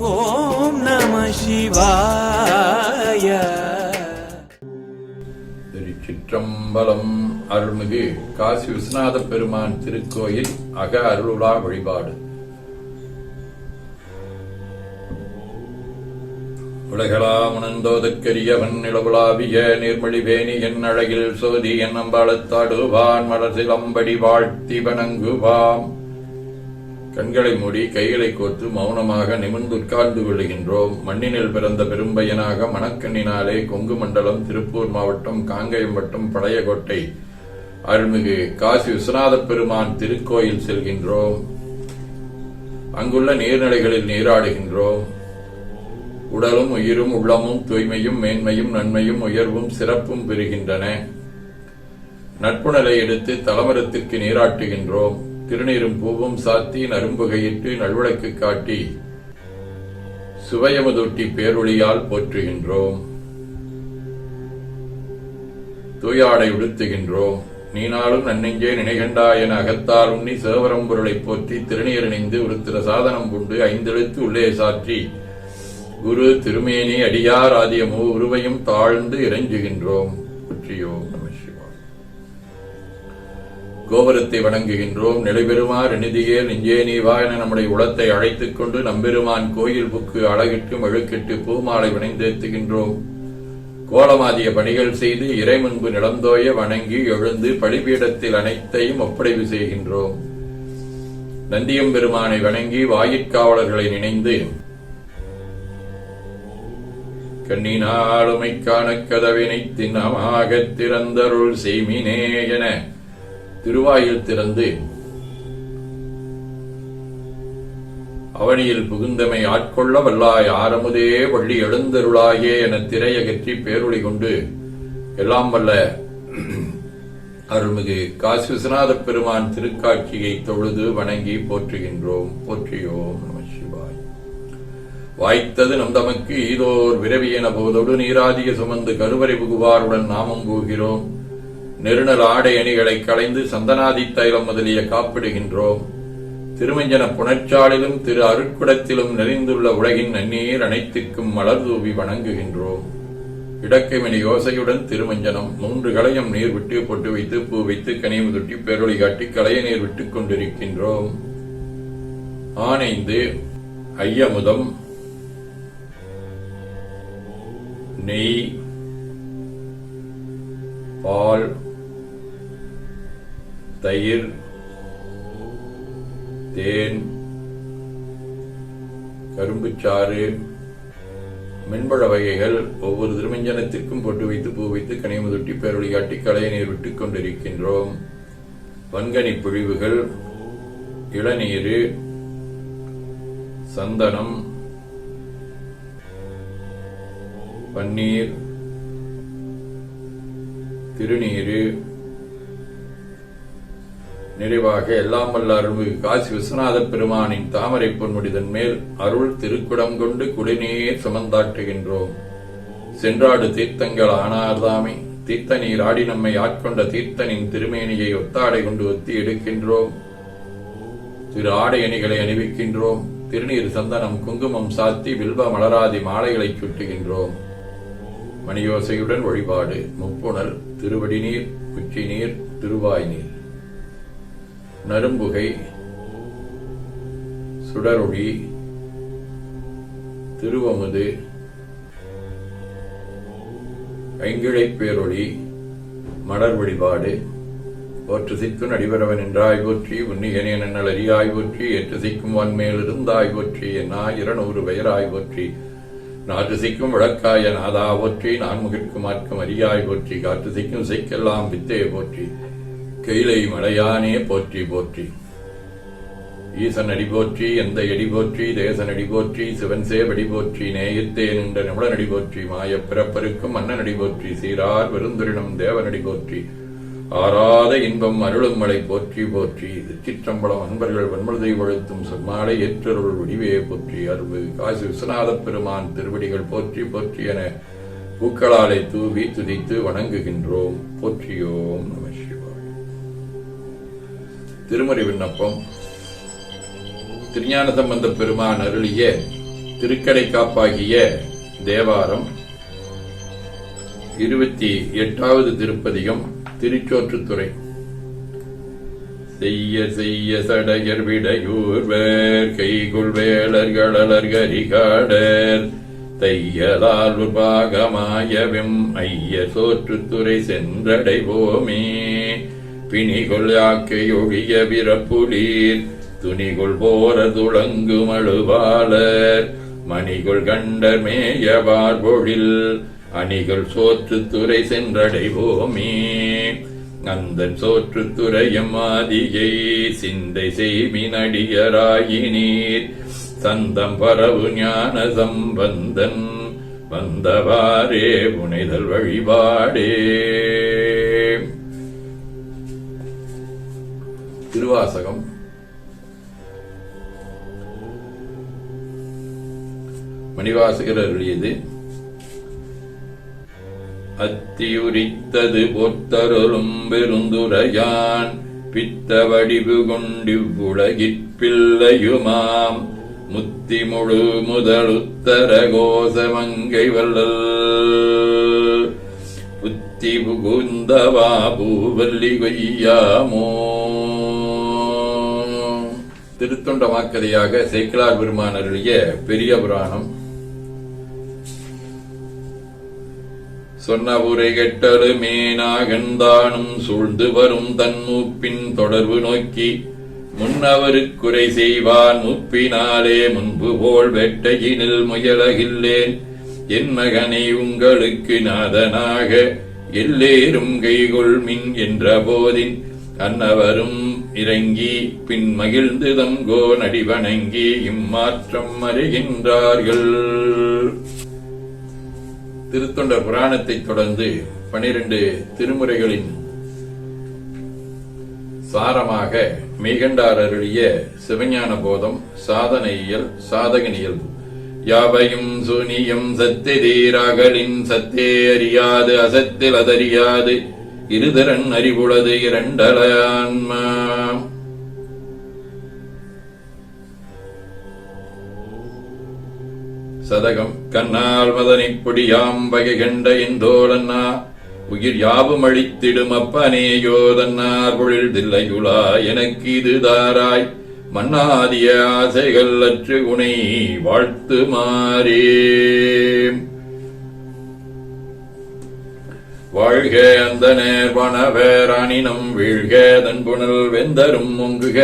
ஓம் நம சிவாய. திருச்சிற்றம்பலம் அருள்மிகு காசி விஸ்வநாத பெருமான் திருக்கோயில் அக அருளுலா வழிபாடு. உலகளாம் உணர்ந்தோதற்கரியவன் நிலவுலாவிய நீர்மொழி வேணி என் அழகில் சோதி என் அம்பாளத்தாடுவான் மலர்சிலம்படி வாழ்த்தி வணங்குவாம். கண்களை மூடி கைகளை கோர்த்து மௌனமாக நிமிர்ந்து உட்கார்ந்து கொள்ளுகின்றோம். மண்ணினில் பிறந்த பெரும்பையனாக மணக்கண்ணினாலே கொங்கு மண்டலம் திருப்பூர் மாவட்டம் காங்கயம் வட்டம் பழையகோட்டை அருள்மிகு காசி விஸ்வநாத பெருமான் திருக்கோயில் செல்கின்றோம். அங்குள்ள நீர்நிலைகளில் நீராடுகின்றோம். உடலும் உயிரும் உள்ளமும் தூய்மையும் மேன்மையும் நன்மையும் உயர்வும் சிறப்பும் பெறுகின்றன. நட்புணலை எடுத்து தலமரத்திற்கு நீராட்டுகின்றோம். திருநீரும் பூவும் சாத்தி நரும்புகையிட்டு நல்விளக்கு காட்டி சுவையமுதொட்டி பேரொழியால் போற்றுகின்றோம். தூயாடை உடுத்துகின்றோம். நீனாலும் நன்னெஞ்சே நினைகண்டா என அகத்தால் உண்ணி சேவரம்பொருளை போற்றி திருநீர் இணைந்து உருத்திர சாதனம் கொண்டு ஐந்தெழுத்து உள்ளே சாற்றி குரு திருமேனி அடியார் ஆதிய மூ உருவையும் தாழ்ந்து இறைஞ்சுகின்றோம். புற்றியோம் நம கோபுரத்தை வணங்குகின்றோம். நிலைபெறுமாறு நிதியே நெஞ்சே நீவா என நம்முடைய உளத்தை அழைத்துக் கொண்டு நம்பெருமான் கோயில் புக்கு அழகிட்டு மெழுக்கிட்டு பூமாலை வினைந்தேத்துகின்றோம். கோலமாதிய பணிகள் செய்து இறை முன்பு நிலந்தோய வணங்கி எழுந்து பழிபீடத்தில் அனைத்தையும் ஒப்படைவு செய்கின்றோம். நந்தியம் பெருமானை வணங்கி வாயிற்காவலர்களை நினைந்து கண்ணினாளுமைக்கான கதவினை திண்ணமாகத் திறந்தருள் செய்மினே என திருவாயில் திறந்து அவனியில் புகுந்தமை ஆட்கொள்ள வல்லாய் ஆரமுதே வள்ளி எழுந்தருளாயே என திரையகற்றி பேருளி கொண்டு எல்லாம் வல்ல அருள்மிகு காசி விஸ்வநாத பெருமான் திருக்காட்சியை தொழுது வணங்கி போற்றுகின்றோம். போற்றியோம் நம சிவாய். வாய்த்தது நம் தமக்கு ஈதோர் விரவியன போதோடு நீராதிய சுமந்து கருவறை புகுவாருடன் நாமம் போகிறோம். நெருநல் ஆடை அணிகளை களைந்து சந்தனாதி தைலம் முதலிய காப்பிடுகின்றோம். திருமஞ்சன புணர்ச்சாலிலும் திரு அருட்குடத்திலும் நிறைந்துள்ள உலகின் நன்னீர் அனைத்திற்கும் மலர் தூவி வணங்குகின்றோம். இடக்கைமணி யோசையுடன் திருமஞ்சனம் மூன்று களையம் நீர் விட்டு பொட்டு வைத்து பூ வைத்து கனிவு தொட்டி பேரொளி காட்டி களைய நீர் விட்டுக் கொண்டிருக்கின்றோம். ஆனைந்து ஐயமுதம் நெய் பால் தயிர் தேன் கரும்புச்சாறு மென்பழ வகைகள் ஒவ்வொரு திருமஞ்சனத்திற்கும் பொட்டு வைத்து பூ வைத்து கனிமுதொட்டி பேரொழியாட்டி காட்டி நீர் விட்டுக் கொண்டிருக்கின்றோம். வன்கனி பொழிவுகள் இளநீர் சந்தனம் பன்னீர் திருநீரு நிறைவாக எல்லாம் வல்ல அருள்மிகு காசி விஸ்வநாத பெருமானின் தாமரை பொன்முடிதன் மேல் அருள் திருக்குடம் கொண்டு குடிநீர் சுமந்தாட்டுகின்றோம் சென்றாடு தீர்த்தங்கள் ஆனார்தாமே தீர்த்த நீர் ஆடி நம்மை ஆட்கொண்ட தீர்த்தனின் திருமேனியை ஒத்தாடை கொண்டு ஒத்தி எடுக்கின்றோம். திரு ஆடை அணிகளை அணிவிக்கின்றோம் திருநீர் சந்தனம் குங்குமம் சாத்தி வில்வ மலராதி மாலைகளை சுட்டுகின்றோம். மணியோசையுடன் வழிபாடு முப்புணர் திருவடி நீர் உச்சி நீர் திருவாய் நீர் நரும்புகை சுடரொளி திருவமுது ஐங்கிழைப் பேரொளி மலர் வழிபாடு. போற்று சிக்கும் அடிபரவன் என்றாய் போற்றி உன்னிகனே நன்னல் அறியாய் போற்றி ஏற்று சிக்கும் வன்மேலிருந்தாய் போற்றி என்னா இருநூறு பெயராய் போற்றி நாற்று சிக்கும் விளக்காய நாதா போற்றி நான்முகிற்கும் மாற்கும் அறியாய் போற்றி காற்று சிக்கும் சிக்கெல்லாம் வித்தே போற்றி. கெயிலை மலையானே போற்றி போற்றி. ஈசன் அடி போற்றி எந்த எடி போற்றி தேசன் அடி போற்றி சிவன் சேவடி போற்றி நேயத்தே நின்ற நிமிட நடி போற்றி மாயப் பிறப்பருக்கும் மன்னன் அடி போற்றி சீரார் பெருந்துரினம் தேவனடி போற்றி. ஆறாத இன்பம் அருளும் மலை போற்றி போற்றி. திருச்சிற்றம்பலம் அன்பர்கள் வன்மழுதை வழுத்தும் சொம்மாலை ஏற்றருள் வடிவே போற்றி. அருள் காசி விஸ்வநாத பெருமான் திருவடிகள் போற்றி போற்றி என பூக்களாலை தூவி துதித்து வணங்குகின்றோம். போற்றியோம் நம திருமறை விண்ணப்பம். திருஞான சம்பந்த பெருமான் அருளிய திருக்கடை காப்பாகிய தேவாரம். இருபத்தி எட்டாவது திருப்பதிகம் திருச்சோற்றுத்துறை. செய்ய செய்ய சடையர் விடையூர்வேர் கைகுள் வேளர்களர் கரிகாடர். தையலால் உபாகமாயவெம் ஐய சோற்றுத்துறை சென்றடைவோமே. பிணிகொள் யாக்கையொழிய பிறப்புலீர் துணிகொள் போர துளங்கும் அழுவாளர் மணிகொள் கண்டர் மேயவார் பொழில் அணிகள் சோற்றுத்துறை சென்றடைவோமே. அந்தன் சோற்றுத்துறையம் ஆதியை சிந்தை செய்மினடியராயினீர் சந்தம் பரவு ஞான சம்பந்தன் வந்தவாறே புனைதல் வழிபாடே. திருவாசகம். மணிவாசகர் அருளியது அத்தியுரித்தது பொத்தருளும் பெருந்துரையான் பித்த வடிவு கொண்டிவ்வுலகிற்பில்லையுமாம் முத்தி முழு முதலுத்தர கோசமங்கை வல்லல் புத்தி புகுந்தவா பூவல்லி கொய்யாமோ திருத்தொண்ட வாக்கதையாக சேக்கிலார் பெருமானருடைய பெரிய புராணம். சொன்ன உரை கெட்டடு மேனாகந்தானும் சூழ்ந்து வரும் தன் மூப்பின் தொடர்பு நோக்கி முன்னவருக்குறை செய்வான் முப்பினாலே முன்பு போல் வெட்டையினில் முயலகில்லேன் என் மகனை உங்களுக்கு நாதனாக எல்லேரும் கைகொள்மின் என்ற போதின் அன்னவரும் இறங்கி பின் மகிழ்ந்து தங்கோ நடிவணங்கி இம்மாற்றம் அறிகின்றார்கள். திருத்தொண்டர் புராணத்தை தொடர்ந்து பனிரெண்டு திருமுறைகளின் சாரமாக மெய்கண்டார் அருளிய சிவஞான போதம் சாதனையியல் சாதகனியல் யாவையும் சூனியம் சத்திதீராகலின் சத்தே அறியாது அசத்தில் அதறியாது. இருதரன் அறிவுளது இரண்டல ஆன்மா சதகம் கண்ணால் மதனை பொடியாம் வகை கண்ட எந்தோலன்னா உயிர் யாவும் அழித்திடும் அப்பனே அப்பனேயோதன்னார் பொழில் தில்லையுலா எனக்கு இது தாராய் மன்னாதிய ஆசைகள் அற்று உனை வாழ்த்து மாறே வாழ்க அந்த நேர்வனவேரானினம் வீழ்க தன் புனல் வெந்தரும் முங்குக.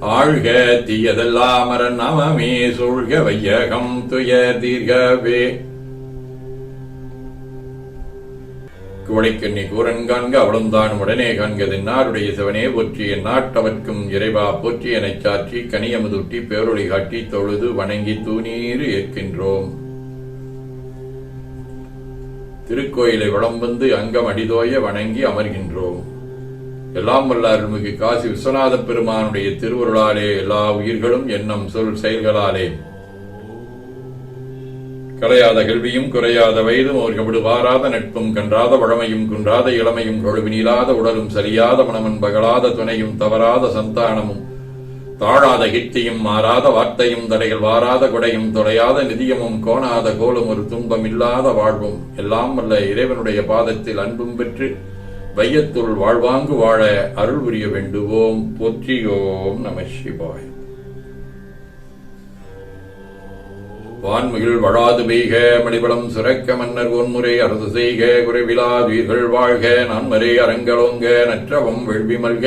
ஆழ்க தீயதெல்லாம் நமமே சூழ்க வையகம் துய தீர்கவே. குவளைக்கண்ணி கூரன் காண்க அவளும்தான் உடனே காண்கதின்னாருடைய சிவனே போற்றி என் நாட்டவர்க்கும் இறைவா போற்றி எனச் சாற்றி கனியமுதுட்டி பேரொழி காட்டி தொழுது வணங்கி தூணீறு ஏற்கின்றோம். திருக்கோயிலை வளம் வந்து அங்கம் அடிதோய வணங்கி அமர்கின்றோம். எல்லாம் வல்ல அருள்மிகு காசி விஸ்வநாத பெருமானுடைய திருவருளாலே எல்லா உயிர்களும் எண்ணம் சொல் செயல்களாலே. கலையாத கல்வியும் குறையாத வயதும் ஒரு வாராத நட்பும் கன்றாத வழமையும் குன்றாத இளமையும் கொழுவினிலாத உடலும் சரியாத மனமன் பகலாத துணையும் தவறாத சந்தானமும் தாழாத கிட்டியும் மாறாத வார்த்தையும் தடைகள் வாராத கொடையும் தொடையாத நிதியமும் கோணாத கோலும் ஒரு துன்பம் இல்லாத வாழ்வும் எல்லாம் வல்ல இறைவனுடைய பாதத்தில் அன்பும் பெற்று வையத்துள் வாழ்வாங்கு வாழ அருள் புரிய வேண்டுவோம். போற்றியோம் நம சிவாய். வான்மிகில் வழாது பெய்க மணிபலம் சுரக்க மன்னர் ஒன்முறை அரசு செய்க குறைவிலாதீர்கள் வாழ்க நான்மறை அரங்கலோங்க நற்றவம் வெள்வி மல்க.